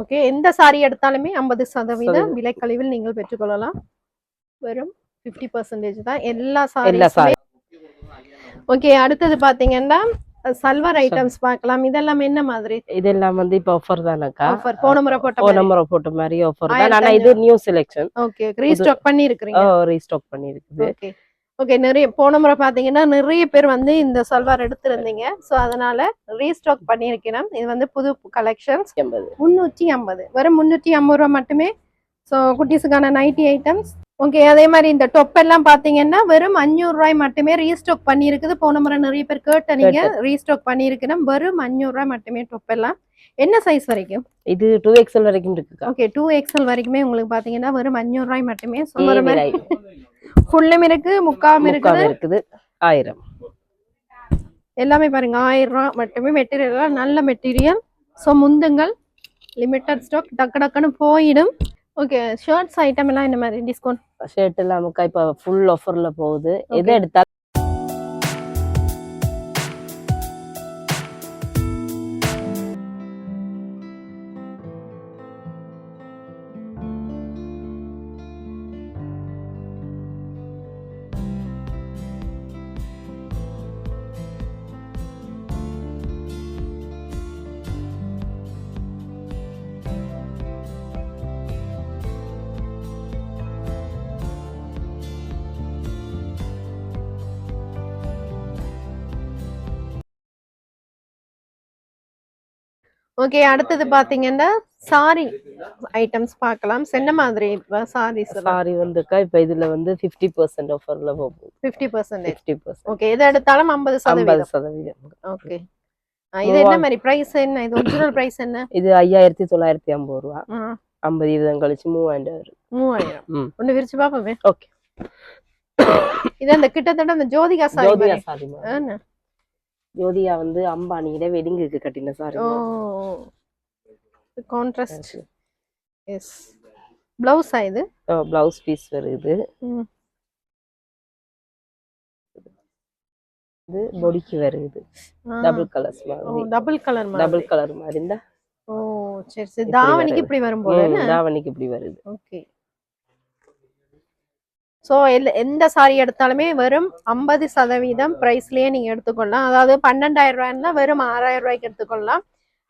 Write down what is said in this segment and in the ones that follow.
Okay எந்த சாரி எடுத்தாலுமே ஐம்பது சதவீதம். விலைக்கழிவில் நீங்கள் பெற்றுக்கொள்ளலாம். வெறும் ஃபிஃப்டி பர்சன்டேஜ் தான். எல்லா சாரி ஓகே அடுத்தது பாத்தீங்கன்னா சல்வார் ஐட்டம்ஸ் பார்க்கலாம். இதெல்லாம் என்ன மாதிரி? இதெல்லாம் வந்து இப்ப ஆஃபர் தானக்கா? ஆஃபர் போன முறை போட்ட போன முறை போட்ட மாதிரி ஆஃபர் தான். ஆனா இது நியூ செலெக்ஷன் ஓகே ரீஸ்டாக் பண்ணி இருக்கிறீங்க ரீஸ்டாக் பண்ணிருக்குது ஓகே ஓகே நிறைய போன முறை பாத்தீங்கன்னா நிறைய பேர் வந்து இந்த சல்வார் எடுத்திருந்தீங்க. ஸோ அதனால ரீஸ்டாக் பண்ணியிருக்கிறேன். இது வந்து புது கலெக்ஷன்ஸ் எண்பது முந்நூற்றி ஐம்பது. வெறும் முந்நூற்றி ஐம்பது ரூபா மட்டுமே. ஸோ குட்டீஸுக்கான நைட்டி ஐட்டம்ஸ் ஓகே அதே மாதிரி இந்த டொப் எல்லாம் பாத்தீங்கன்னா வெறும் அஞ்சூறு ரூபாய் மட்டுமே ரீஸ்டாக் பண்ணியிருக்குது. போன முறை நிறைய பேர் கேட்ட நீங்க ரீஸ்டாக் பண்ணியிருக்கிறேன். வெறும் அஞ்சூறு ரூபாய் மட்டுமே டொப் எல்லாம். என்ன சைஸ் வரைக்கும்? இது டூ எக்ஸ்எல் வரைக்கும் இருக்குக்கா. ஓகே டூ எக்ஸ்எல் வரைக்குமே உங்களுக்கு பாத்தீங்கன்னா வெறும் அஞ்சூறு ரூபாய் மட்டுமே. ஏ சொல்ற மாதிரி. ஃபுல்லும் இருக்கு முக்காவும் இருக்குது. இருக்குது. ஆயிரம். எல்லாமே பாருங்க ஆயிரம் ரூபா மட்டுமே மெட்டீரியல் நல்ல மெட்டீரியல் ஸோ முந்துங்கள் லிமிட்டட் ஸ்டாக் டக்கு டக்குன்னு போயிடும். ஓகே ஷர்ட்ஸ் ஐட்டம் எல்லாம் இந்த மாதிரி? டிஸ்கவுண்ட் ஷர்ட் எல்லாமுக்கா இப்ப ஃபுல் ஆஃபர்ல போகுது. எது. எடுத்தாலும் ஓகே அடுத்தது பாத்தீங்கன்னா சாரி ஐட்டம்ஸ் பார்க்கலாம். என்ன மாதிரி சாரீஸ் சாரி வந்துக்கா இப்ப இதுல வந்து 50% பர்சன்ட் ஆஃபர்ல போகுது. Fifty percentage fifty percent okay எது எடுத்தாலும் ஐம்பது சதவீதம். சதவீதம். ஓகே இது என்ன மாதிரி பிரைஸ் என்ன? இது ஒரிஜினல் பிரைஸ் என்ன? இது ஐயாயிரத்தி தொள்ளாயிரத்தி ஐம்பது ரூபா. ஐம்பது வீதம் கழிச்சு மூவாயிரம் மூவாயிரம். ஒண்ணு விரிச்சு பாப்போமே. ஓகே இது அந்த கிட்டத்தட்ட அந்த ஜோதிகா சாரி மாதிரி. சாரி? ஜோதியா வந்து அம்பானியில வெடிங்குக்கு கட்டின சாரி கான்ட்ராஸ்ட் எஸ் பிளவுஸா இது? பிளவுஸ் பீஸ் வருது. இது. பொடிக்கு வருது டபுள் கலர்ஸ் மாதிரி. டபுள் கலர் டபுள் கலர் மாதிரி இருந்தா ஓ சரி சரி. தாவணிக்கு. இப்படி வரும் போல தாவணிக்கு இப்படி வருது ஓகே ஸோ எந்த சாரி எடுத்தாலுமே வெறும் ஐம்பது சதவீதம் ப்ரைஸ்லயே நீங்க எடுத்துக்கொள்ளலாம். அதாவது பன்னெண்டாயிரம் ரூபாய்னா வெறும் ஆறாயிரம் ரூபாய்க்கு எடுத்துக்கொள்ளலாம்.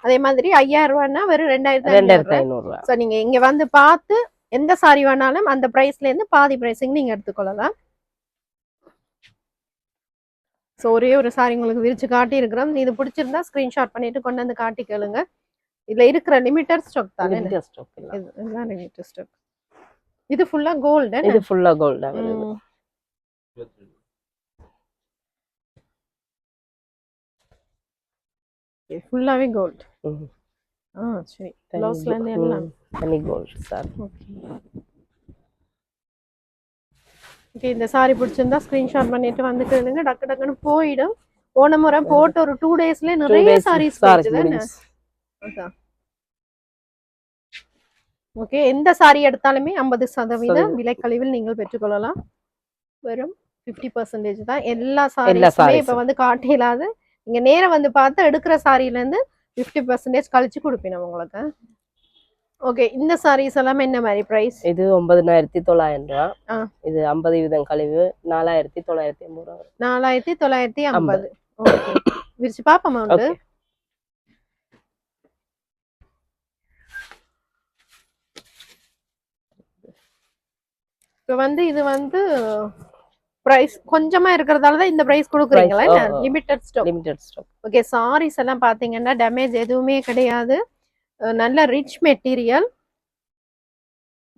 அதே மாதிரி ஐயாயிரம் ரூபாய்னா வெறும் ரெண்டாயிரத்தி ரெண்டாயிரத்தி ஐநூறு ஐநூறு ரூபா ஸோ நீங்க இங்க வந்து பார்த்து எந்த சாரி வேணாலும் அந்த பிரைஸ்ல இருந்து பாதி பிரைஸிங் நீங்க எடுத்துக்கொள்ளலாம். ஸோ ஒரே ஒரு சாரி உங்களுக்கு விரிச்சு காட்டி இருக்கிறோம் இது பிடிச்சிருந்தா ஸ்கிரீன்ஷாட் பண்ணிட்டு கொண்டு வந்து காட்டி கேளுங்க. இதுல இருக்கிற லிமிட்டட் ஸ்டாக் தானே. இது- இதுதான் லிமிட்டட் ஸ்டாக் இது ஃபுல்லா கோல்டு இது ஃபுல்லா கோல்டா வருது. ஃபுல்லாவே கோல்ட். ஆ சரி. ப்ளவுஸ்ல இருந்து. எல்லாம் தனி கோல்ட் சார் ஓகே. ஓகே இந்த சாரி பிடிச்சிருந்தா ஸ்கிரீன்ஷாட் பண்ணிட்டு வந்து கேளுங்க டக்கு டக்குன்னு போயிடும். போன முறை போட்டு ஒரு டூ டேஸ்ல நிறைய சாரீஸ் அதான். ஓகே எந்த சாரி எடுத்தாலுமே ஐம்பது சதவீதம். விலைக்கழிவில் நீங்கள் பெற்றுக்கொள்ளலாம். வெறும் ஃபிஃப்டி பர்சன்டேஜ் தான். எல்லா சாரீஸுமே இப்போ வந்து காட்டிலாது. நீங்க நேரா வந்து பார்த்து எடுக்கிற சாரில இருந்து ஃபிஃப்டி பர்சன்டேஜ் கழிச்சு கொடுப்பேன் உங்களுக்கு. ஓகே இந்த சாரீஸ் எல்லாமே என்ன மாதிரி பிரைஸ் இது ஒன்பதுனாயிரத்தி தொள்ளாயிரம் ரூபா. இது ஐம்பது வீதம் கழிவு நாலாயிரத்தி தொள்ளாயிரத்தி ஐம்பது ரூபா. நாலாயிரத்தி தொள்ளாயிரத்தி ஐம்பது. ஓகே விரிச்சு பாப்போமா இப்போ வந்து இது வந்து பிரைஸ் கொஞ்சமா இருக்கிறதால தான் இந்த பிரைஸ் கொடுக்குறீங்களா. Limited stock limited stock okay saris எல்லாம் பாத்தீங்கன்னா டேமேஜ் எதுவுமே கிடையாது. நல்ல ரிச் மெட்டீரியல்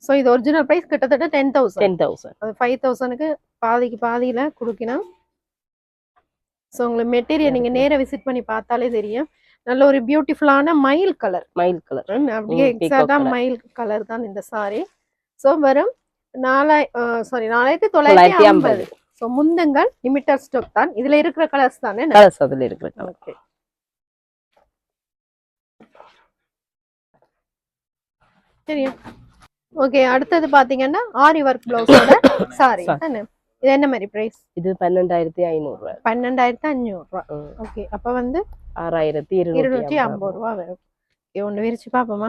ஸோ இது ஒரிஜினல் பிரைஸ் கிட்டத்தட்ட டென் தௌசண்ட் டென் தௌசண்ட் அது ஃபைவ் தௌசண்ட்க்கு பாதிக்கு பாதியில கொடுக்கணும். ஸோ உங்களுக்கு மெட்டீரியல் நீங்க நேரா விசிட் பண்ணி பார்த்தாலே தெரியும். நல்ல ஒரு பியூட்டிஃபுல்லான மயில் கலர் மயில் கலர் அப்படியே ம், peacock எக்ஸாக்டா colour. மயில் கலர் தான் இந்த சாரி ஸோ வெறும் நாலாய் சாரி நாலாயிரத்தி தொள்ளாயிரத்தி ஐம்பது. ஸோ முந்துங்கள் லிமிட்டட் ஸ்டாக் தான். இதுல இருக்கிற கலர்ஸ் தானே? கலர்ஸ் அதுல இருக்கிற. ஓகே சரியா ஓகே அடுத்தது பாத்தீங்கன்னா ஆரி ஒர்க் பிளவுஸோட சாரி Sorry. தானே? இது என்ன மாதிரி பிரைஸ் இது பன்னெண்டாயிரத்தி ஐநூறு ரூபாய் பன்னெண்டாயிரத்தி அஞ்சூறு. ஓகே அப்ப வந்து ஆறாயிரத்தி இருநூற்றி ஐம்பது. ரூபா வரும். ஒன்று விரிச்சு பார்ப்போமா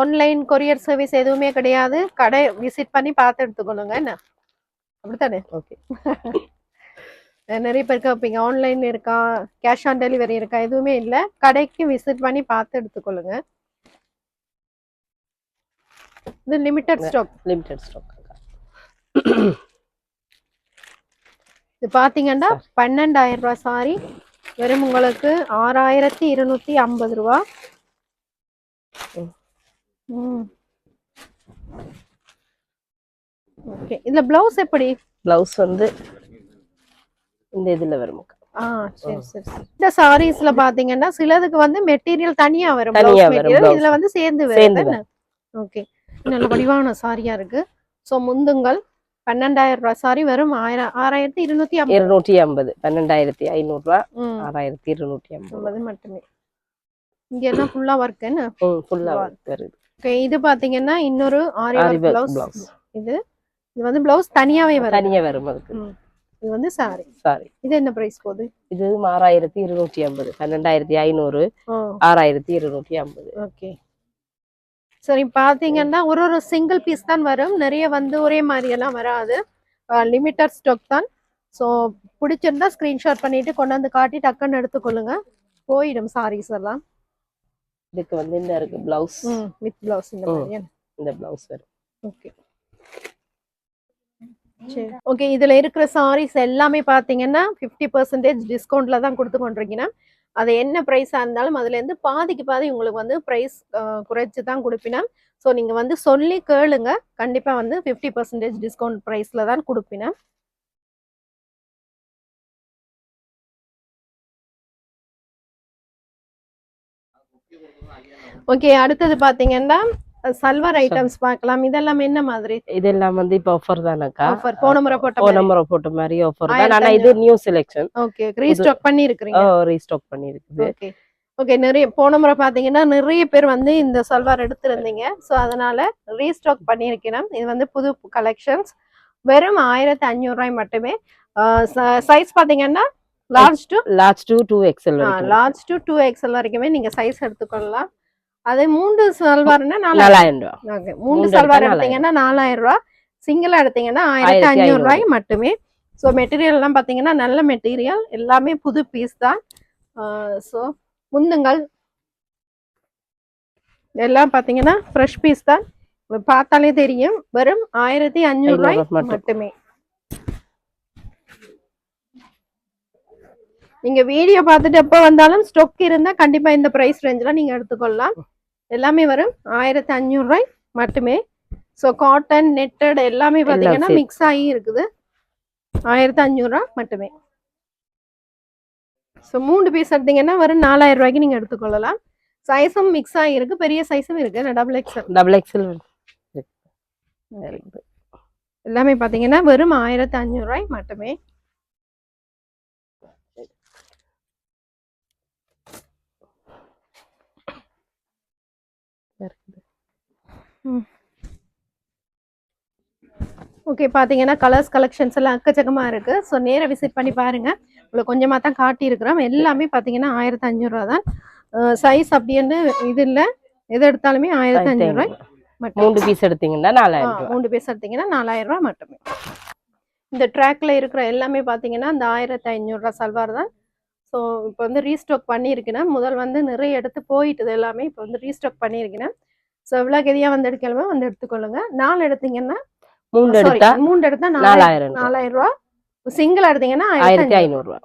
ஆன்லைன் கொரியர் சர்வீஸ் எதுவுமே கிடையாது. கடை விசிட் பண்ணி பார்த்து எடுத்துக்கொள்ளுங்க என்ன? அப்படித்தானே? ஓகே நிறைய பேர் கேட்பீங்க ஆன்லைன் இருக்கா? கேஷ் ஆன் டெலிவரி இருக்கா? எதுவுமே இல்லை. கடைக்கு விசிட் பண்ணி பார்த்து எடுத்துக்கொள்ளுங்க. இது லிமிட்டட் ஸ்டாக் லிமிடெட் ஸ்டாக் இது பாத்தீங்கன்னா பன்னெண்டாயிரம் ரூபாய் சாரி. வெறும் உங்களுக்கு ஆறாயிரத்தி இருநூத்தி ஐம்பது ரூபா. ஓகே. இதுல பிளவுஸ் எப்படி? பிளவுஸ் வந்து இந்த இதுல வரும். ஆ சரி சரி. இந்த சாரீஸ்ல பாத்தீங்கன்னா சிலதுக்கு வந்து மெட்டீரியல் தனியா வரும். தனியா வரும். இதுல வந்து சேர்ந்து வருது ஓகே. நல்ல வடிவான சாரியா இருக்கு. சோ முந்துங்கள் பன்னெண்டாயிரம் ரூபாய் சாரி வெறும் ஆயிரம் ஆறாயிரத்தி இருநூத்தி ஐம்பது. இருநூற்றி ஐம்பது. பன்னெண்டாயிரத்தி ஐநூறு ரூபா. ஆறாயிரத்தி இருநூற்றி ஐம்பது. மட்டுமே. இங்க எல்லாம் ஃபுல்லா ஒர்க்குன்னு ம் ஃபுல்லா வருது. ஓகே இது பாத்தீங்கன்னா இன்னொரு ஆரி ஒர்க் பிளவுஸ் இது இது வந்து பிளவுஸ் தனியாவே வரும் தனியா வரும் அதுக்கு. இது வந்து சாரி சாரி இது என்ன பிரைஸ் போகுது? இது ஆறாயிரத்தி இருநூற்றி ஐம்பது. பன்னெண்டாயிரத்தி ஐநூறு ஆறாயிரத்தி இருநூற்றி ஐம்பது. ஓகே சரி பாத்தீங்கன்னா ஒரு ஒரு சிங்கிள் பீஸ் தான் வரும். நிறைய வந்து ஒரே மாதிரி எல்லாம் வராது லிமிட்டட் ஸ்டாக் தான். ஸோ பிடிச்சிருந்தா ஸ்கிரீன்ஷாட் பண்ணிட்டு கொண்டு வந்து காட்டி டக்குன்னு எடுத்துக்கொள்ளுங்க. போயிடும் சாரீஸ் எல்லாம். இதுக்கு வந்து இந்த இருக்கு? பிளவுஸ் வித் பிளவுஸ் இந்த. மாதிரி இந்த பிளவுஸ் வரும் ஓகே ஓகே இதுல இருக்கிற சாரீஸ் எல்லாமே பாத்தீங்கன்னா ஃபிஃப்டி பர்சன்டேஜ் டிஸ்கவுண்ட்ல தான் கொடுத்து கொண்டிருக்கீங்கன்னா அது என்ன ப்ரைஸா இருந்தாலும் அதுல இருந்து பாதிக்கு பாதி உங்களுக்கு வந்து ப்ரைஸ் குறைச்சு தான் கொடுப்பினா ஸோ நீங்க வந்து சொல்லி கேளுங்க. கண்டிப்பா வந்து ஃபிஃப்டி பர்சன்டேஜ் டிஸ்கவுண்ட் ப்ரைஸ்ல தான் கொடுப்பினா ஓகே அடுத்தது பாத்தீங்கன்னா சல்வார் ஐட்டம்ஸ் பார்க்கலாம். இதெல்லாம் என்ன மாதிரி? இதெல்லாம் வந்து இப்ப ஆஃபர் தானக்கா? ஆஃபர் போன முறை போட்ட போன முறை போட்ட மாதிரி ஆஃபர் தான். ஆனா இது நியூ செலெக்ஷன் ஓகே ரீஸ்டாக் பண்ணி இருக்கிறீங்க ரீஸ்டாக் பண்ணிருக்குது. ஓகே ஓகே நிறைய போன முறை பாத்தீங்கன்னா நிறைய பேர் வந்து இந்த சல்வார் எடுத்திருந்தீங்க. ஸோ அதனால ரீஸ்டாக் பண்ணியிருக்கிறேன் இது வந்து புது கலெக்ஷன்ஸ் வெறும் ஆயிரத்தி அஞ்சூறு ரூபாய் மட்டுமே. சைஸ் பாத்தீங்கன்னா large to large to two வரைக்கும். லார்ஜ் டு டூ எக்ஸ்எல் வரைக்குமே நீங்க சைஸ் எடுத்துக்கொள்ளலாம். அது மூன்று சல்வார்னா நாலாயிரம். ரூபா. ஓகே மூன்று சல்வார் எடுத்தா எடுத்தீங்கன்னா நாலாயிரம். ரூபாய் சிங்கிளா எடுத்தீங்கன்னா ஆயிரத்தி அஞ்சூறு ரூபாய் மட்டுமே. ஸோ மெட்டீரியல் எல்லாம் பாத்தீங்கன்னா நல்ல மெட்டீரியல் எல்லாமே புது பீஸ் தான். ஸோ முந்துங்கள். எல்லாம் பாத்தீங்கன்னா ஃப்ரெஷ் பீஸ் தான். பார்த்தாலே தெரியும். வெறும் ஆயிரத்தி அஞ்சூறு ரூபாய் மட்டும். மட்டுமே நீங்க வீடியோ பார்த்துட்டு எப்போ வந்தாலும் ஸ்டொக் இருந்தா கண்டிப்பா இந்த பிரைஸ் ரேஞ்சில் நீங்க எடுத்துக்கொள்ளலாம். எல்லாமே வரும். ஆயிரத்தி அஞ்சூறு ரூபாய் மட்டுமே. ஸோ காட்டன் நெட்டட் எல்லாமே பாத்தீங்கன்னா சேர்த்து. மிக்ஸ் ஆகி இருக்குது. ஆயிரத்தி அஞ்சூறு ரூபாய் மட்டுமே. ஸோ மூணு பீஸ் எடுத்தீங்கன்னா வரும் நாலாயிரம் ரூபாய்க்கு நீங்க எடுத்துக்கொள்ளலாம். சைஸும் மிக்ஸ் ஆகிருக்கு பெரிய சைஸும் இருக்கு. டபுள் எக்ஸல் டபுள் எக்ஸல் எல்லாமே பாத்தீங்கன்னா வெறும் ஆயிரத்தி அஞ்சூறு ரூபாய் மட்டுமே. ஓகே பாத்தீங்கன்னா கலர்ஸ் கலெக்ஷன்ஸ் எல்லாம் அக்கச்சக்கமா இருக்கு. ஸோ நேரா விசிட் பண்ணி பாருங்க. உங்களுக்கு கொஞ்சமா தான் காட்டி இருக்கிறோம் எல்லாமே பாத்தீங்கன்னா ஆயிரத்தி அஞ்சூறு ரூபா தான் சைஸ் அப்படின்னு இது இல்ல. எது எடுத்தாலுமே ஆயிரத்தி அஞ்சூறு ரூபாய் மட்டும். மூணு பீஸ் எடுத்தீங்கன்னா நாலாயிரம் ரூபா மூணு பீஸ் எடுத்தீங்கன்னா நாலாயிரம் ரூபாய் மட்டுமே. இந்த ட்ராக்ல இருக்கிற எல்லாமே பாத்தீங்கன்னா இந்த ஆயிரத்தி ஐநூறு ரூபாய் சல்வார் தான். ஸோ இப்போ வந்து ரீஸ்டாக் பண்ணியிருக்கேன் முதல் வந்து நிறைய எடுத்து போயிட்டுது எல்லாமே இப்போ வந்து ரீஸ்டாக் பண்ணியிருக்கேன் கெதியா வந்து எடுக்கலாமோ வந்து எடுத்துக்கொள்ளுங்க. நாலு எடுத்தீங்கன்னா மூணு எடுத்தா மூணு எடுத்தா நாலாயிரம் நாலாயிரம் ரூபா. சிங்கிள் எடுத்தீங்கன்னா ஆயிரத்தி ஐநூறு. ரூபா.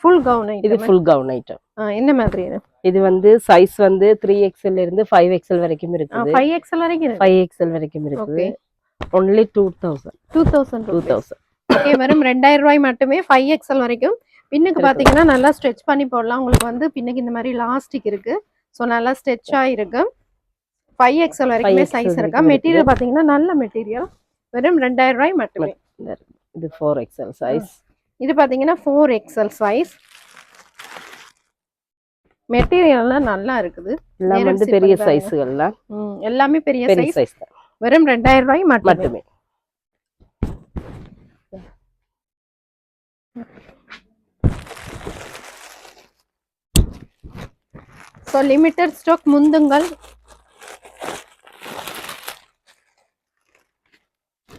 ஃபுல் கவுன் இது ஃபுல் கவுன் ஐட்டம் என்ன மாதிரி இது? வந்து சைஸ் வந்து த்ரீ எக்ஸ்எல் இருந்து ஃபைவ் எக்ஸ்எல் வரைக்கும் இருக்குது. ஃபைவ் எக்ஸ்எல் வரைக்கும் இருக்கு. ஃபைவ் எக்ஸ்எல் வரைக்கும் இருக்குது. Okay only two thousand two thousand two thousand okay வெறும் ரெண்டாயிரம் ரூபாய் மட்டுமே ஃபைவ் எக்ஸ்எல் வரைக்கும். பின்னுக்கு இருக்கு. பாத்தீங்கன்னா நல்லா ஸ்ட்ரெச் பண்ணி போடலாம். உங்களுக்கு வந்து பின்னுக்கு இந்த மாதிரி லாஸ்டிக் இருக்கு. ஸோ நல்லா ஸ்ட்ரெச் ஆயிருக்கு ஃபைவ் எக்ஸ்எல் வரைக்குமே 5XL சைஸ் இருக்கா? மெட்டீரியல் பாத்தீங்கன்னா நல்ல மெட்டீரியல் வெறும் ரெண்டாயிரம் ரூபாய் மட்டுமே. இது ஃபோர் எக்ஸ்எல் சைஸ் இது பாத்தீங்கன்னா ஃபோர் எக்ஸ்எல் சைஸ் மெட்டீரியல்லாம் நல்லா இருக்குது. எல்லாம் வந்து பெரிய. சைஸுகள்லாம் ம், எல்லாமே பெரிய சைஸ் சைஸ் தான். வெறும் ரெண்டாயிரம் ரூபாய் மட்டுமே. மட்டுமே. ஸோ லிமிட்டட் ஸ்டாக் முந்துங்கள்.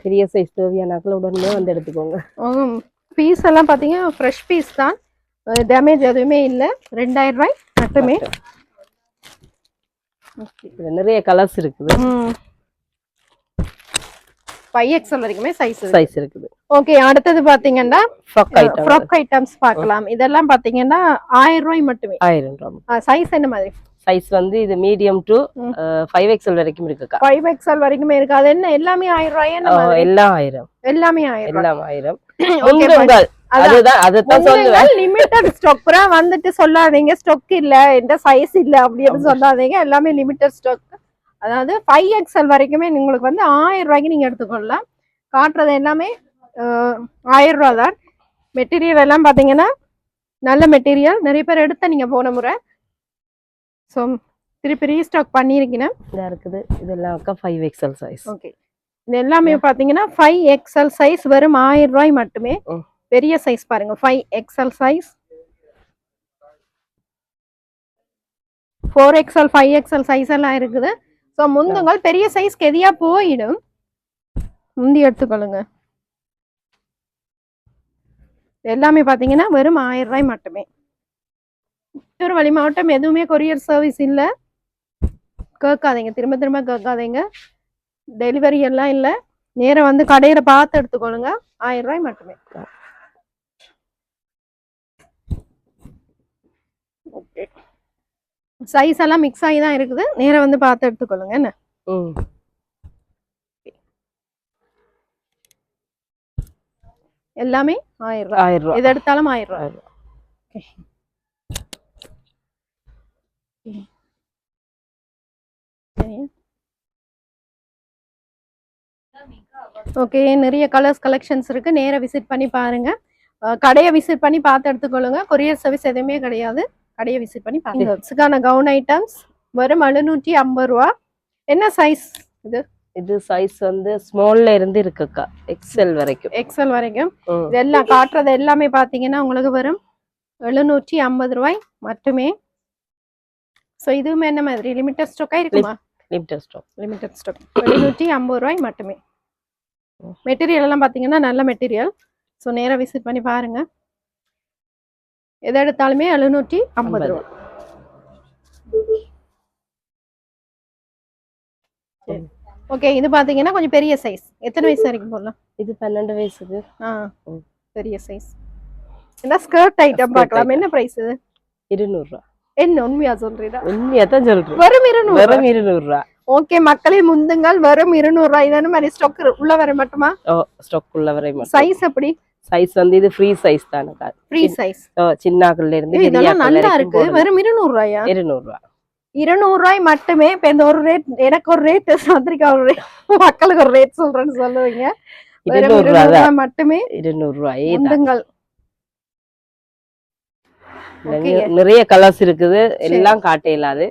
பெரிய சைஸ் தேவையானாக்கள் உடனே வந்து எடுத்துக்கோங்க. பீஸ் எல்லாம் பார்த்தீங்கன்னா ஃப்ரெஷ் பீஸ் தான். டேமேஜ் எதுவுமே இல்லை. ரெண்டாயிரம் ரூபாய் மட்டுமே. நிறைய கலர்ஸ் இருக்குது. ஃபைவ் எக்ஸல் வரைக்குமே சைஸ் சைஸ் இருக்குது. ஓகே அடுத்தது பாத்தீங்கன்னா ஃப்ராக் ஐட்டம்ஸ் பார்க்கலாம். இதெல்லாம் பாத்தீங்கன்னா ஆயிரம் ரூபாய் மட்டுமே. ஆயிரம் ரூபாய் சைஸ் என்ன மாதிரி? சைஸ் வந்து இது மீடியம் டு. ஃபைவ் எக்ஸல் வரைக்கும் இருக்குக்கா. ஃபைவ் எக்ஸல் வரைக்குமே இருக்கு அது என்ன எல்லாமே ஆயிரம் ரூபாய்? எல்லாம் ஆயிரம். எல்லாமே ஆயிரம் எல்லாம் ஆயிரம். வந்துட்டு சொல்லாதீங்க. ஸ்டாக் இல்ல இந்த சைஸ் இல்ல அப்படின்னு சொல்லாதீங்க. எல்லாமே லிமிட்டட் ஸ்டாக் அதாவது ஃபைவ் எக்ஸல் வரைக்குமே உங்களுக்கு வந்து ஆயிரம் ரூபாய்க்கு நீங்க எடுத்துக்கொள்ளலாம். காட்டுறது எல்லாமே ஆயிரம் ரூபா தான். மெட்டீரியல் எல்லாம் பாத்தீங்கன்னா நல்ல மெட்டீரியல் நிறைய பேர் எடுத்த நீங்க போன முறை. ஸோ திருப்பி ரீஸ்டாக் பண்ணியிருக்கீங்க இதா இருக்குது. இதெல்லாம் அக்கா ஃபைவ் எக்ஸல் சைஸ் ஓகே இது எல்லாமே பாத்தீங்கன்னா ஃபைவ் எக்ஸல் சைஸ் வெறும் ஆயிரம் ரூபாய் மட்டுமே. பெரிய சைஸ் பாருங்க. Five XL size four XL five XL size எல்லாம் இருக்குது. ஸோ முந்துங்கள் பெரிய சைஸ் கெதியா போயிடும். முந்தி எடுத்துக்கொள்ளுங்க. எல்லாமே பாத்தீங்கன்னா வெறும் ஆயிரம் ரூபாய் மட்டுமே. திருவள்ளி மாவட்டம் எதுவுமே கொரியர் சர்வீஸ் இல்ல. கேட்காதீங்க திரும்ப திரும்ப கேட்காதீங்க. டெலிவரி எல்லாம் இல்ல. நேரா வந்து கடையில பார்த்து எடுத்துக்கொள்ளுங்க. ஆயிரம் ரூபாய் மட்டுமே. ஓகே சைஸ் எல்லாம் மிக்ஸ் ஆகி தான் இருக்குது. நேரா வந்து பார்த்து எடுத்துக்கொள்ளுங்க. என்ன? ம். எல்லாமே ஆயிரம் ரூபாய். ஆயிரம் ரூபாய். எது எடுத்தாலும் ஆயிரம் ரூபாய். ஆயிரம் ரூபாய். ஓகே நிறைய கலர்ஸ் கலெக்ஷன்ஸ் இருக்கு. நேரா விசிட் பண்ணி பாருங்க. கடையை விசிட் பண்ணி பார்த்து எடுத்துக்கொள்ளுங்க. கொரியர் சர்வீஸ் எதுவுமே கிடையாது. கடையை விசிட் பண்ணி பாருங்க கிட்ஸுக்கான கவுன் ஐட்டம்ஸ் வெறும் எழுநூற்றி ஐம்பது ரூபா. என்ன சைஸ் இது? இது சைஸ் வந்து ஸ்மால்ல இருந்து இருக்குக்கா. எக்ஸல் வரைக்கும். எக்ஸல் வரைக்கும். இதெல்லாம் காட்டுறது எல்லாமே பார்த்தீங்கன்னா உங்களுக்கு வரும் எழுநூற்றி ஐம்பது ரூபாய் மட்டுமே. ஸோ இதுவுமே என்ன மாதிரி? லிமிட்டட் ஸ்டாக்காக இருக்குமா? லிமிட்டட் ஸ்டாக் லிமிட்டட் ஸ்டாக் எழுநூற்றி ஐம்பது ரூபாய் மட்டுமே. மெட்டீரியல் எல்லாம் பார்த்தீங்கன்னா நல்ல மெட்டீரியல் ஸோ நேராக விசிட் பண்ணி பாருங்க. எதை எடுத்தாலுமே எழுநூற்றி ஐம்பது ரூபா ஓகே இது பார்த்தீங்கன்னா கொஞ்சம் பெரிய சைஸ் எத்தனை வயசு வரைக்கும் போடலாம்? இது பன்னெண்டு வயசுக்கு ஆ. பெரிய சைஸ் என்ன ஸ்கர்ட் ஐட்டம் பார்க்கலாம். என்ன பிரைஸ் இது? இருநூறு ரூபா. என்ன உண்மையா சொல்றீங்களா உண்மையா தான் சொல்றேன். வெறும் இருநூறு வெறும் இருநூறு ரூபா. ஓகே மக்களே முந்துங்கள். வெறும் இருநூறு ரூபாய். இதான மாதிரி ஸ்டாக் உள்ள வர மட்டுமா? ஓ ஸ்டாக் உள்ள வரை சைஸ் எப்படி? சைஸ் வந்து இது ஃப்ரீ சைஸ் தானக்கா ஃப்ரீ சைஸ் ஓ, சின்னாக்கள்ல இருந்து இதெல்லாம் நல்லா இருக்கு. வெறும் இருநூறு ரூபாயா? இருநூறு ரூபா. இருநூறு ரூபாய் மட்டுமே. இப்ப இந்த ஒரு ரேட் எனக்கு ஒரு ரேட் சந்திரிக்கா ஒரு ரேட் மக்களுக்கு ஒரு ரேட் சொல்றேன்னு சொல்லுவீங்க. இருநூறு தான். மட்டுமே. இருநூறு ரூபாயே தான். முந்துங்கள். நிறைய கலர்ஸ் இருக்குது. எல்லாம் காட்ட இயலாது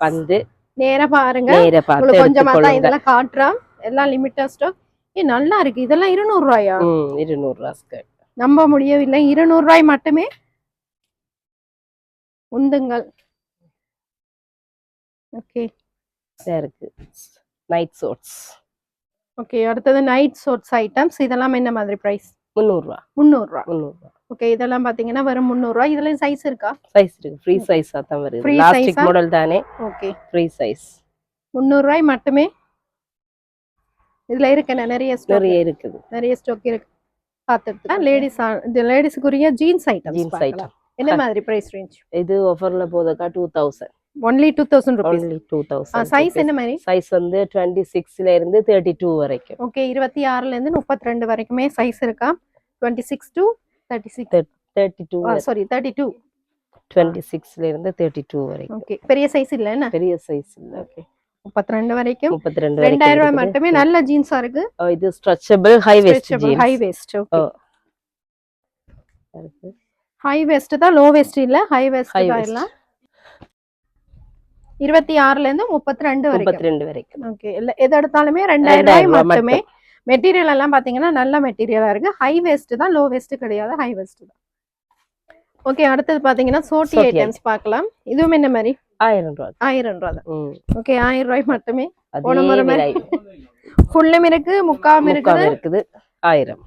வந்து நேரா பாருங்க. நேர பார்த்து கொஞ்சமா தான் இதெல்லாம் காட்டுறோம் எல்லாம் லிமிட்டட் ஸ்டாக் ஏ நல்லா இருக்கு. இதெல்லாம் இருநூறு ரூபாயா இருநூறு ரூபா ஸ்கர்ட் நம்ப முடியவில்லை. இருநூறு ரூபாய் மட்டுமே. உந்துங்கள். ஓகே. இருக்கு. நைட் சோட்ஸ் ஓகே அடுத்தது நைட் சோட்ஸ் ஐட்டம்ஸ் இதெல்லாம் என்ன மாதிரி பிரைஸ் முந்நூறு ரூபா முந்நூறு ரூபா முந்நூறு ரூபா ஓகே இதெல்லாம் பாத்தீங்கன்னா வெறும் முந்நூறு ரூபா இதுலயும் சைஸ் இருக்கா? சைஸ் இருக்கு. ஃப்ரீ சைஸா தான் வருது. ஆ? மாடல் தானே. ஓகே ஃப்ரீ சைஸ் முந்நூறு ரூபாய் மட்டுமே? இதுல இருக்கு நிறைய நிறைய இருக்குது. நிறைய ஸ்டாக் இருக்கு. பார்த்துட்டு லேடிஸ் இது லேடிஸுக்குரிய ஜீன்ஸ் ஐட்டம்ஸ் ஜீன்ஸ் ஐட்டம் என்ன மாதிரி பிரைஸ் ரேஞ்ச் இது ஆஃபர்ல போதக்கா two thousand only two thousand rupees only two thousand size என்ன மாதிரி? சைஸ் வந்து டுவெண்ட்டி சிக்ஸ்ல இருந்து தேர்ட்டி டூ வரைக்கும். ஓகே இருபத்தி ஆறுல இருந்து முப்பத்தி ரெண்டு வரைக்குமே சைஸ் இருக்கா? Twenty six to thirty six thirty two sorry thirty two twenty சிக்ஸ்ல இருந்து தேர்ட்டி டூ வரைக்கும். ஓகே பெரிய சைஸ் இல்ல என்ன? பெரிய சைஸ் இல்ல. ஓகே முப்பத்தி ரெண்டு வரைக்கும். முப்பத்தி ரெண்டு ரெண்டாயிரம் ரூபாய் மட்டுமே நல்ல ஜீன்ஸா இருக்கு? இது stretchable high waist high waist okay. High waist தான் லோ வேஸ்ட் இல்ல ஹை வேஸ்ட் தான் எல்லாம்? இருபத்தி ஆறுல இருந்து முப்பத்தி ரெண்டு முப்பத்தி ரெண்டு வரைக்கும். ஓகே இல்ல எது எடுத்தாலுமே ரெண்டாயிரம் ரூபாய் ரூபாய் மட்டுமே. மெட்டீரியல் எல்லாம் பாத்தீங்கன்னா நல்ல மெட்டீரியலா இருக்கு. ஹை வேஸ்ட் தான் லோ வேஸ்ட் கிடையாது. ஹை வேஸ்ட் தான். ஓகே அடுத்தது பாத்தீங்கன்னா சோட்டி ஐட்டம்ஸ் பார்க்கலாம் இதுவும் என்ன மாதிரி? ஆயிரம் ரூபா ஆயிரம் ரூபா தான். ஓகே ஆயிரம் ரூபாய் மட்டுமே. ஃபுல்லும் இருக்கு முக்கால் இருக்குது. ஆயிரம்.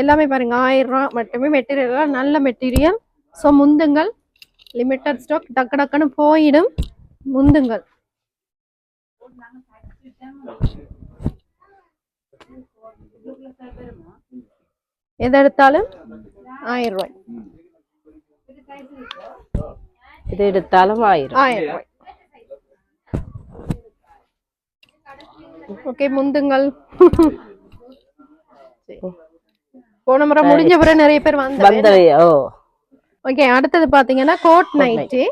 எல்லாமே பாருங்க ஆயிரம் ரூபாய் மட்டுமே. மெட்டீரியல் நல்ல மெட்டீரியல் ஸோ முந்துங்கள். லிமிட்டட் ஸ்டாக் டக்கு டக்குன்னு போயிடும். முந்துங்கள். எது எடுத்தாலும் ஆயிரம் ரூபாய் இது எடுத்தாலும் ஆயிரம். ஆயிரம் ரூபாய் ஓகே முந்துங்கள். போன முறை முடிஞ்ச பிறகு நிறைய பேர் வந்த வந்தவை ஓ. ஓகே அடுத்தது பாத்தீங்கன்னா கோட் நைட்டி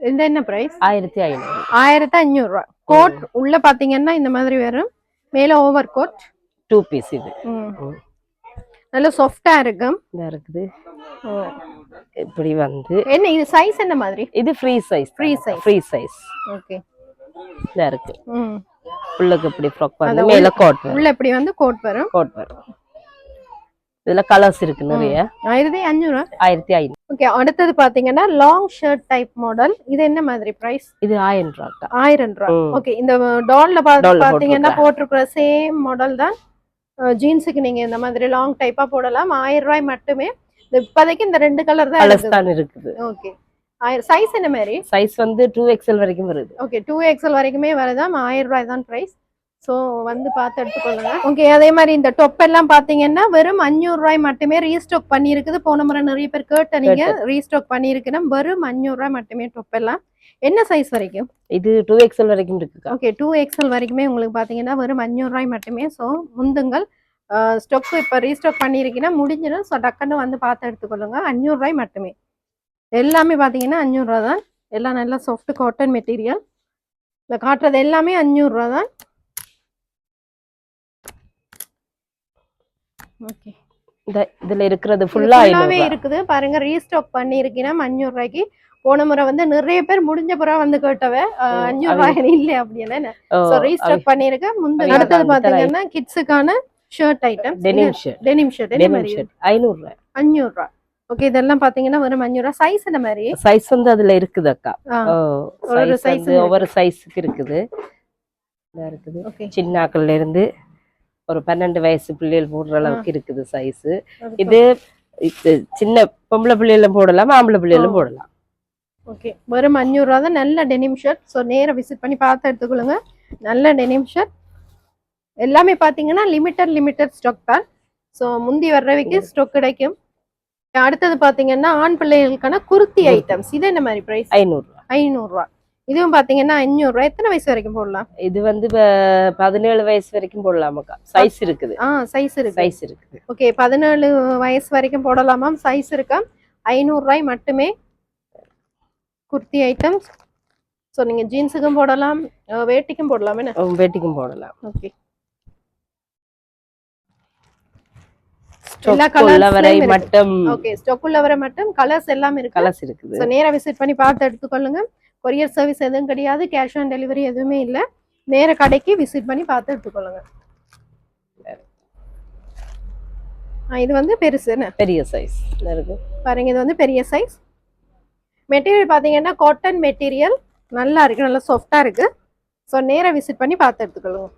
இந்த என்ன பிரைஸ் ஆயிரத்தி ஐநூறு. ஆயிரத்தி அஞ்சூறு ரூபாய் கோட் உள்ள பாத்தீங்கன்னா இந்த மாதிரி வரும். மேல ஓவர் கோட் டூ பீஸ் இது. நல்ல சாஃப்டா இருக்கும். இருக்குது. இப்படி வந்து. என்ன இது சைஸ் என்ன மாதிரி? இது free size Free size. Free size okay இந்த இருக்கு. உள்ளுக்கு இப்படி ஃப்ராக் வந்து மேல கோட் உள்ள இப்படி வந்து கோட் வரும். கோட் வரும். இதுல கலர்ஸ் இருக்கு நிறைய. ஆயிரத்தி அஞ்சூறு ஆயிரத்தி ஐநூறு. ஓகே அடுத்தது பாத்தீங்கன்னா லாங் ஷர்ட் டைப் மாடல் இது என்ன மாதிரி பிரைஸ் இது ஆயிரம் ரூபாக்கா. ஆயிரம் ரூபாய் ம். ஓகே இந்த டால்ல பாத்தீங்கன்னா போட்டிருக்கிற சேம் மாடல் தான். ஜீன்ஸுக்கு நீங்க இந்த மாதிரி லாங் டைப்பா போடலாம். ஆயிரம் ரூபாய் மட்டுமே. இப்போதைக்கு இந்த ரெண்டு கலர் தான் இருக்குது. ஓகே சைஸ் என்ன மாதிரி? சைஸ் வந்து டூ எக்ஸ்எல் வரைக்கும் வருது. ஓகே டூ எக்ஸ்எல் வரைக்குமே வருதாம். ஆயிரம் ரூபாய் தான் ப்ரைஸ் ஸோ வந்து பார்த்து எடுத்துக்கொள்ளுங்க. ஓகே அதே மாதிரி இந்த டொப் எல்லாம் பாத்தீங்கன்னா வெறும் அஞ்சூறு ரூபாய் மட்டுமே ரீஸ்டாக் பண்ணியிருக்குது. போன முறை நிறைய பேர் கேட்ட நீங்க ரீஸ்டாக் பண்ணியிருக்குன்னா வெறும் அஞ்சூறு ரூபாய் மட்டுமே டொப் எல்லாம். என்ன சைஸ் வரைக்கும்? இது டூ எக்ஸ்எல் வரைக்கும் இருக்குக்கா? ஓகே டூ எக்ஸ்எல் வரைக்குமே உங்களுக்கு பார்த்தீங்கன்னா வெறும் அஞ்சூறு ரூபாய் மட்டுமே. ஸோ முந்துங்கள் ஸ்டொக் இப்போ ரீஸ்டாக் பண்ணியிருக்கீங்கன்னா முடிஞ்சிடும். ஸோ டக்குன்னு வந்து பார்த்து எடுத்துக்கொள்ளுங்க. அஞ்சூறு ரூபாய் மட்டுமே. எல்லாமே பார்த்தீங்கன்னா அஞ்சூறுரூவா தான். எல்லாம் நல்லா சாஃப்ட் காட்டன் மெட்டீரியல் இல்லை காட்டுறது எல்லாமே அஞ்சூறுரூவா தான். ஓகே. இந்த இதுல இருக்கிறது ஃபுல்லா ஃபுல்லாவே இருக்குது. பாருங்க ரீஸ்டாக் பண்ணியிருக்கீங்கன்னா அஞ்சூறு ரூபாய்க்கு. போன முறை வந்து நிறைய பேர் முடிஞ்ச பிறகு வந்து கேட்டவ அஞ்சூறு ரூபாய் இல்ல அப்படின்னு ரீஸ்டாக் பண்ணியிருக்கேன். முந்தைய அடுத்தது பாத்தீங்கன்னா கிட்ஸுக்கான shirt item denim shirt denim shirt denim shirt ஐநூறு ரூபாய். அஞ்சூறு ரூபா ஓகே இதெல்லாம் பாத்தீங்கன்னா வெறும் அஞ்சூறு ரூபா சைஸ் என்ன மாதிரி? சைஸ் வந்து அதுல இருக்குது அக்கா. ஒரு ஒரு சைஸ் ஒவ்வொரு சைஸுக்கு இருக்குது. இருக்குது. ஓகே சின்னாக்கள்ல இருந்து ஒரு பன்னெண்டு வயசு பிள்ளைகள் போடுற அளவுக்கு இருக்குது சைஸ் இது சின்ன பொம்பளை பிள்ளைகளும் போடலாம் ஆம்பளை பிள்ளைகளும் போடலாம். ஓகே வெறும் அஞ்சூறு ரூபா தான் நல்ல டெனிம் ஷர்ட் ஸோ நேரா விசிட் பண்ணி பார்த்து எடுத்துக்கொள்ளுங்க. நல்ல டெனிம் ஷர்ட் எல்லாமே பாத்தீங்கன்னா லிமிட்டட் லிமிட்டட் ஸ்டாக் தான். ஸோ முந்தி வர்றவைக்கு ஸ்டாக் கிடைக்கும். அடுத்தது பாத்தீங்கன்னா ஆண் பிள்ளைகளுக்கான குர்த்தி ஐட்டம்ஸ் இது என்ன மாதிரி பிரைஸ் ஐநூறு ரூபாய் ஐநூறுரூவா இதுவும் பாத்தீங்கன்னா அஞ்சூறுரூவா எத்தனை வயசு வரைக்கும் போடலாம்? இது வந்து பதினேழு வயசு வரைக்கும் போடலாமாக்கா சைஸ் இருக்குது. ஆ சைஸ் இருக்கு சைஸ் இருக்குது. ஓகே பதினேழு வயசு வரைக்கும் போடலாமாம் சைஸ் இருக்கா? ஐநூறுரூவாய் மட்டுமே. குர்த்தி ஐட்டம்ஸ் ஸோ நீங்க ஜீன்ஸுக்கும் போடலாம் வேட்டிக்கும் போடலாம் என்ன? வேட்டிக்கும் போடலாம். ஓகே மட்டும். ஓகே ஸ்டாக் உள்ள வர மட்டும். கலர்ஸ் எல்லாம் இருக்கு. கலர்ஸ் இருக்குது. ஸோ விசிட் பண்ணி பார்த்து எடுத்துக்கொள்ளுங்க. கொரியர் சர்வீஸ் எதுவும் கிடையாது கேஷ் ஆன் டெலிவரி எதுவுமே இல்லை. நேர கடைக்கு விசிட் பண்ணி பார்த்து எடுத்துக்கொள்ளுங்க. இது வந்து பெருசு என்ன? பெரிய சைஸ் இருக்கு? பாருங்க இது வந்து பெரிய சைஸ் மெட்டீரியல் பார்த்தீங்கன்னா காட்டன் மெட்டீரியல் நல்லா இருக்கு நல்லா சாஃப்டா இருக்கு. ஸோ நேரா விசிட் பண்ணி பார்த்து எடுத்துக்கொள்ளுங்க.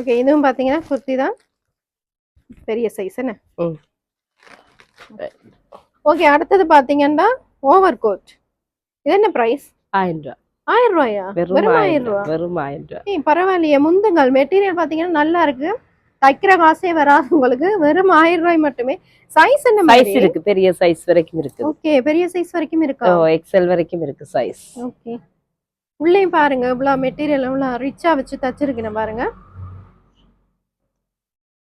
ஓகே இதுவும் பார்த்தீங்கன்னா குர்த்தி தான். பெரிய சைஸ் என்ன. ஓகே அடுத்தது பார்த்தீங்கன்னா ஓவர் கோட். இது என்ன ப்ரைஸ் ஆயிரம் ரூபாய் ஆயிரம் ரூபாயா? வெறும் ஆயிரம் ரூபா. வெறும் ஆயிரம் ஏய் பரவாயில்லையே முந்துங்கள். மெட்டீரியல் பார்த்தீங்கன்னா நல்லா இருக்கு. தைக்கிற காசே வராது உங்களுக்கு. வெறும் ஆயிரம் ரூபாய் மட்டுமே. சைஸ் என்ன சைஸ் இருக்கு. பெரிய சைஸ் வரைக்கும் இருக்குது ஓகே பெரிய சைஸ் வரைக்கும் இருக்கா? ஓ எக்ஸ்எல் வரைக்கும் இருக்கு சைஸ் ஓகே உள்ளேயும் பாருங்க. இவ்வளவு மெட்டீரியல் இவ்வளவு ரிச்சா வச்சு தச்சிருக்கேன் பாருங்க.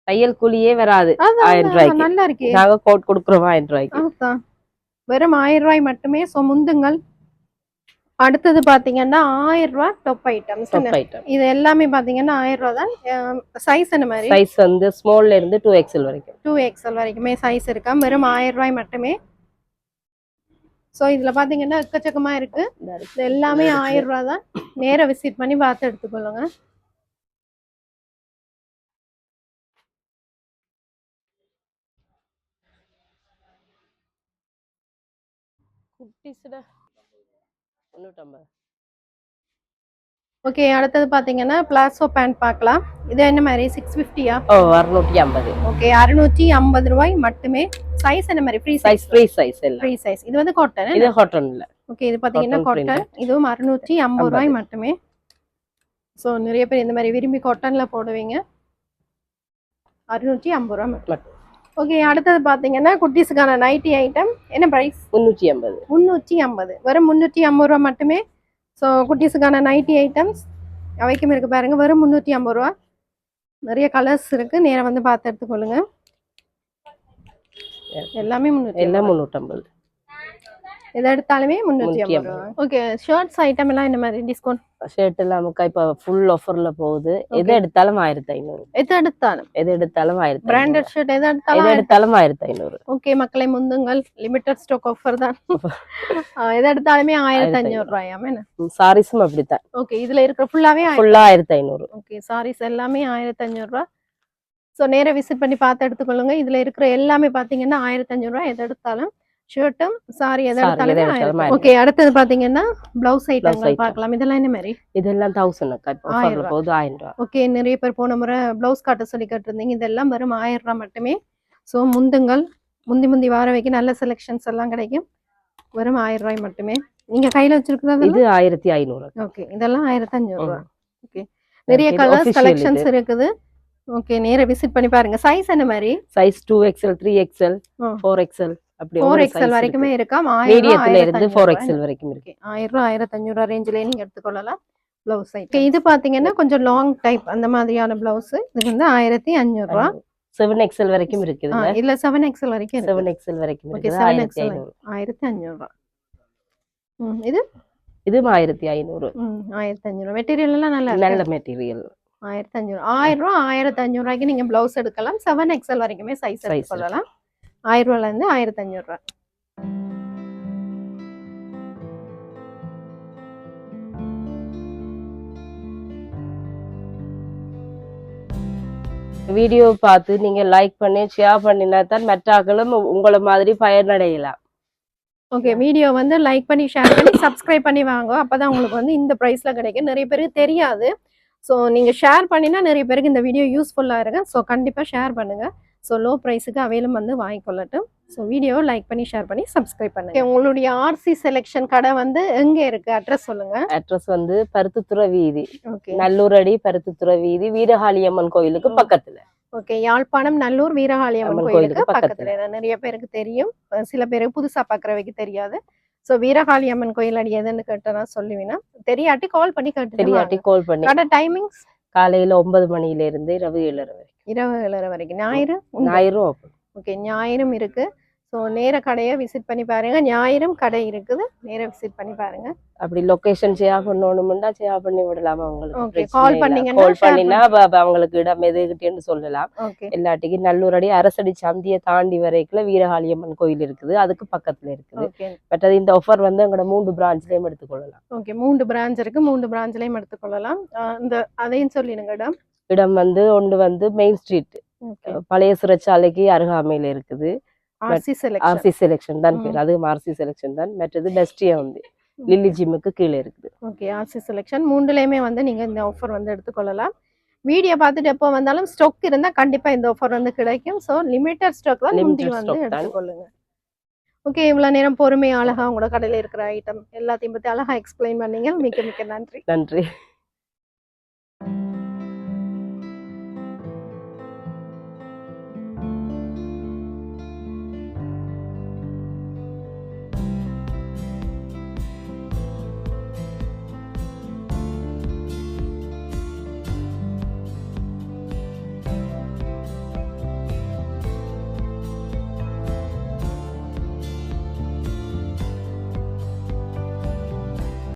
தையல் கூலியே வராது. ஆயிரம் ரூபாய்க்கு. நல்லா இருக்கே. நாங்க கோட் கொடுக்குறோம் ஆயிரம் ரூபாய்க்கு. வெறும் ஆயிரம் ரூபாய் மட்டுமே. ஸோ முந்துங்கள். அடுத்தது பாத்தீங்கன்னா ஆயிரம் ரூபாய் டொப் ஐட்டம்ஸ் இது எல்லாமே பாத்தீங்கன்னா ஆயிரம் ரூபாய் தான். சைஸ் என்ன மாதிரி? சைஸ் வந்து ஸ்மால்ல இருந்து டூ எக்ஸ்எல் வரைக்கும். டூ எக்ஸ்எல் வரைக்குமே சைஸ் இருக்கா? வெறும் ஆயிரம் ரூபாய் மட்டுமே. ஸோ இதுல பாத்தீங்கன்னா எக்கச்சக்கமா இருக்கு. எல்லாமே ஆயிரம் ரூபாய் தான். நேரா விசிட் பண்ணி பார்த்து எடுத்துக்கொள்ளுங்க. குட்டிஸ்ல முந்நூற்றம்பது ஓகே அடுத்தது பாத்தீங்கன்னா பிளாசோ பேண்ட் பார்க்கலாம் இது என்ன மாதிரி? சிக்ஸ் ஃபிஃப்டியா ஓ அறுநூற்றி ஐம்பது ஓகே அறுநூற்றி ஐம்பது ரூபாய் மட்டுமே. சைஸ் என்ன மாதிரி? Free size free size free size இது வந்து காட்டன் இது காட்டன்ல ஓகே இது பாத்தீங்கன்னா காட்டன் இதுவும் அறுநூற்றி ஐம்பது ரூபாய் மட்டுமே. ஸோ நிறைய பேர் இந்த மாதிரி விரும்பி காட்டன்ல போடுவீங்க. அறுநூற்றி ஐம்பது மட்டும். மட்டும். ஓகே அடுத்தது பாத்தீங்கன்னா குட்டீஸுக்கான நைட்டி ஐட்டம் என்ன பிரைஸ் முந்நூற்றி ஐம்பது. முந்நூற்றி ஐம்பது. வெறும் முந்நூற்றி ஐம்பது ரூபா மட்டுமே. ஸோ குட்டீஸுக்கான நைட்டி ஐட்டம்ஸ் அவைக்கும் இருக்கு பாருங்க வெறும் முந்நூற்றி ஐம்பது ரூபா. நிறைய கலர்ஸ் இருக்கு. நேரா வந்து பார்த்து எடுத்துக்கொள்ளுங்க. எல்லாமே முந்நூற்றி எல்லாம் முந்நூற்றம்பது எதை எடுத்தாலுமே முந்நூற்றி ஐம்பது 350 ரூபா ஓகே ஷர்ட்ஸ் ஐட்டம் எல்லாம் இந்த மாதிரி? டிஸ்கவுண்ட் ஷர்ட் எல்லாம் நமக்கு இப்போ ஃபுல் ஆஃபர்ல போகுது. எது எடுத்தாலும் ஆயிரத்தி ஐநூறு. எது எடுத்தாலும்? எது எடுத்தாலும் ஆயிரத்தி ஐநூறு. பிராண்டட் ஷர்ட் எது எது எடுத்தாலும் எடுத்தாலும் ஆயிரத்தி ஐநூறு. ஓகே மக்களை முந்துங்கள். லிமிட்டட் ஸ்டாக் ஆஃபர் தான். எது எடுத்தாலுமே ஆயிரத்தி அஞ்சூறு ரூபாயாம சாரீஸும் அப்படித்தான். ஓகே இதுல இருக்கிற ஃபுல்லாவே ஃபுல்லா ஆயிரத்தி ஐநூறு. ஓகே சாரீஸ் எல்லாமே ஆயிரத்தி அஞ்சூறுரூவா ஸோ நேரா விசிட் பண்ணி பார்த்து எடுத்துக்கொள்ளுங்க. இதுல இருக்கிற எல்லாமே பாத்தீங்கன்னா ஆயிரத்தி அஞ்சூறுரூவா எது எடுத்தாலும் ஷர்ட்டும் சாரி எது Saree எடுத்தாலுமே எது எடுத்தாலும் ஆயிரம் ஓகே அடுத்தது பாத்தீங்கன்னா பிளவுஸ் ஐட்டங்கள். பார்க்கலாம். இதெல்லாம் என்ன மாதிரி? இதெல்லாம் தௌசண்ட் அக்கா. இப்போ ஆயிரம். போகுது ஆயிரம் ரூபா. ஓகே நிறைய பேர் போன முறை பிளவுஸ் காட்ட சொல்லி கேட்டிருந்தீங்க. இதெல்லாம் வெறும் ஆயிரம் ரூபாய் மட்டுமே. ஸோ முந்துங்கள் முந்தி முந்தி வார வைக்க நல்ல செலெக்ஷன்ஸ் எல்லாம் கிடைக்கும். வெறும் ஆயிரம் ரூபாய் மட்டுமே. நீங்க கையில வச்சிருக்கிறது இது ஆயிரத்தி ஐநூறு ஓகே இதெல்லாம் ஆயிரத்தி அஞ்சூறு ரூபா. ஓகே நிறைய கலர்ஸ் கலெக்ஷன்ஸ். இருக்குது. ஓகே நேரா விசிட் பண்ணி பாருங்க. சைஸ் என்ன மாதிரி? Size two XL three XL. Four XL அப்படி ஃபோர் size வரைக்குமே இருக்கு. இருக்கா? மீடியத்துல இருந்து ஃபோர் ரூபாய் எக்ஸ்எல் வரைக்கும் இருக்கு. ஆயிரம் ரூபாய் ஆயிரத்தி அஞ்சூறு ரேஞ்சிலே நீங்க எடுத்துக்கொள்ளலாம். பிளவுஸ் இது பாத்தீங்கன்னா கொஞ்சம் லாங் டைப் அந்த மாதிரியான பிளவுஸ் இது வந்து ஆயிரத்தி அஞ்சூறு ரூபா. செவன் எக்ஸ்எல் வரைக்கும் இருக்குது ஆ, இல்ல செவன் எக்ஸ்எல் வரைக்கும் இருக்கு. செவன் எக்ஸ்எல் வரைக்கும் ஆயிரத்தி ஐநூறு. ஆயிரத்தி அஞ்சூறு ரூபா. இது? இதுவும் ஆயிரத்தி ஐநூறு. ஆயிரத்தி அஞ்சூறு மெட்டீரியல் எல்லாம் நல்லா நல்ல இருக்கு மெட்டீரியல் ஆயிரத்தி அஞ்சூறு ஆயிரம் ரூபா ஆயிரத்தி அஞ்சூறு ரூபாய்க்கு நீங்க பிளவுஸ் எடுக்கலாம். செவன் எக்ஸ்எல் வரைக்குமே சைஸ் Size இருந்து ஆயிரத்தி அஞ்சூறு ரூபா வீடியோ பார்த்து நீங்க லைக் பண்ணி ஷேர் பண்ணினா தான் மற்றாக்களும் உங்களை மாதிரி பயனடையலாம். ஓகே வீடியோ வந்து லைக் பண்ணி ஷேர் பண்ணி சப்ஸ்கிரைப் பண்ணி வாங்க. அப்பதான் உங்களுக்கு வந்து இந்த ப்ரைஸ்ல கிடைக்கும். நிறைய பேருக்கு தெரியாது. ஸோ நீங்க ஷேர் பண்ணினா நிறைய பேருக்கு இந்த வீடியோ யூஸ்ஃபுல்லா இருக்கு ஸோ கண்டிப்பா ஷேர் பண்ணுங்க. ஸோ லோ ப்ரைஸுக்கு அவைலும் வந்து வாங்கிக்கொள்ளட்டும். ஸோ வீடியோவை லைக் பண்ணி ஷேர் பண்ணி சப்ஸ்கிரைப் பண்ணுங்க. Okay, உங்களுடைய ஆர்சி செலெக்ஷன் கடை வந்து எங்க இருக்கு? அட்ரஸ் சொல்லுங்க. அட்ரஸ் வந்து பருத்தித்துறை வீதி. ஓகே நல்லூரடி பருத்தித்துறை வீதி வீரகாளியம்மன் கோயிலுக்கு பக்கத்துல. ஓகே யாழ்ப்பாணம் நல்லூர் வீரகாளியம்மன் அம்மன் கோயிலுக்கு பக்கத்துல. நிறைய பேருக்கு தெரியும். சில பேருக்கு புதுசா பாக்குறவைக்கு தெரியாது. ஸோ வீரகாளியம்மன் கோயில் அடி எதுன்னு கேட்டனா சொல்லுவீங்கன்னா தெரியாட்டி கால் பண்ணி கேட்டு தெரியாட்டி கால் பண்ணி. கடை டைமிங்ஸ் காலையில ஒன்பது மணியில இருந்து இரவு ஏழரை வரைக்கும். இரவு ஏழரை வரைக்கும். ஞாயிறு? ஞாயிறும். ஓகே ஞாயிறும் இருக்கு. ஸோ நேர கடையை விசிட் பண்ணி பாருங்க. ஞாயிறும் கடை இருக்குது. நேர விசிட் பண்ணி பாருங்க. அப்படி லொகேஷன் ஷேர் பண்ணணும்னா ஷேர் பண்ணி விடலாம் அவங்களுக்கு call பண்ணீங்கன்னா கால் பண்ணினா அவங்களுக்கு இடம் எதுகிட்டேன்னு சொல்லலாம். ஓகே எல்லாட்டிக்கு நல்லூரடி அரசடி சந்தியை தாண்டி வரைக்குள்ள வீரகாளியம்மன் கோயில் இருக்குது. அதுக்கு பக்கத்துல இருக்குது. பட் அது இந்த ஆஃபர் வந்து எங்களோட மூன்று பிரான்ச்லயும் எடுத்துக்கொள்ளலாம். ஓகே மூன்று பிரான்ச் இருக்கு. மூன்று பிரான்ச்லயும் எடுத்துக்கொள்ளலாம். இந்த அதையும் சொல்லிடுங்க இடம். இடம் வந்து ஒன்று வந்து மெயின் ஸ்ட்ரீட் பழைய சிறைச்சாலைக்கு அருகாமையில இருக்குது. ஆர்சி செலெக்ஷன் ஆர்சி செலெக்ஷன் தான் ம். பேர். அது ஆர்சி செலெக்ஷன் தான். மற்றது பெஸ்டியா வந்து. லில்லி ஜிம்முக்கு கீழே இருக்குது. ஓகே ஆர்சி செலெக்ஷன் மூணுலையுமே வந்து நீங்க இந்த ஆஃபர் வந்து எடுத்துக்கொள்ளலாம். வீடியோ பார்த்துட்டு எப்போ வந்தாலும் ஸ்டாக் இருந்தா கண்டிப்பா இந்த ஆஃபர் வந்து கிடைக்கும். ஸோ லிமிட்டட் ஸ்டாக் தான் முந்தி வந்து. எடுத்துக்கொள்ளுங்க. ஓகே இவ்வளவு நேரம் பொறுமை அழகா உங்களோட கடையில இருக்கிற ஐட்டம் எல்லாத்தையும் பத்தி அழகா எக்ஸ்பிளைன் பண்ணீங்க. மிக்க மிக்க நன்றி. நன்றி.